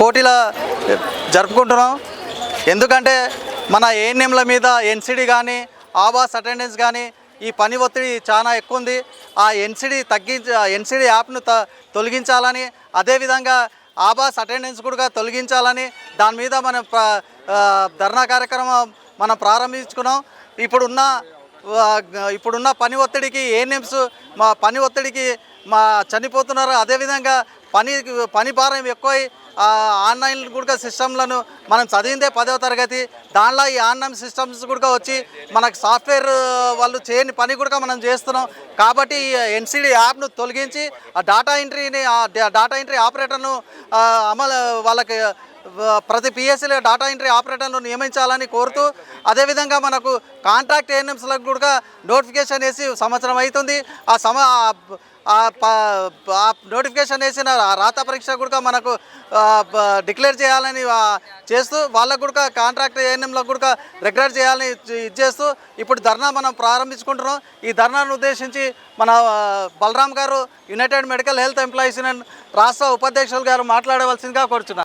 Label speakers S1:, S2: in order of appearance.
S1: కోటిల జరుపుకుంటున్నాం. ఎందుకంటే మన ఏఎన్ఎంల మీద ఎన్సిడి కానీ ఆవాస్ అటెండెన్స్ కానీ ఈ పని ఒత్తిడి చాలా ఎక్కువ ఉంది ఆ ఎన్సిడి తగ్గించ ఎన్సిడి యాప్ను త తొలగించాలని అదేవిధంగా ఆవాస్ అటెండెన్స్ కూడా తొలగించాలని దాని మీద మనం ధర్నా కార్యక్రమం మనం ప్రారంభించుకున్నాం. ఇప్పుడున్న ఇప్పుడున్న పని ఒత్తిడికి ఏఎన్ఎంస్ మా పని ఒత్తిడికి మా చనిపోతున్నారు. అదేవిధంగా పని పని భారం ఎక్కువై ఆన్లైన్ కూడా సిస్టమ్లను మనం చదివిందే పదవ తరగతి. దానిలో ఈ ఆన్లైన్ సిస్టమ్స్ కూడా వచ్చి మనకు సాఫ్ట్వేర్ వాళ్ళు చేయని పని కూడా మనం చేస్తున్నాం. కాబట్టి ఈ ఎన్సిడి యాప్ను తొలగించి ఆ డాటా ఎంట్రీని డేటా డాటా ఎంట్రీ ఆపరేటర్ను అమలు వాళ్ళకి ప్రతి పిఎస్సీలో డాటా ఎంట్రీ ఆపరేటర్ను నియమించాలని కోరుతూ అదేవిధంగా మనకు కాంట్రాక్ట్ ఏఎన్ఎంస్లకు కూడా నోటిఫికేషన్ వేసి సంవత్సరం అవుతుంది. ఆ సమ నోటిఫికేషన్ వేసిన రాత పరీక్ష కూడా మనకు డిక్లేర్ చేయాలని చేస్తూ వాళ్ళకు కూడా కాంట్రాక్ట్ ఏఎన్ఎంలకు కూడా రెగ్యులర్ చేయాలని ఇది చేస్తూ ఇప్పుడు ధర్నా మనం ప్రారంభించుకుంటున్నాం. ఈ ధర్నాను ఉద్దేశించి మన బలరాం గారు united medical health employees union రాష్ట్ర ఉపాధ్యక్షులు గారు మాట్లాడవలసిందిగా కోరుచున్నారు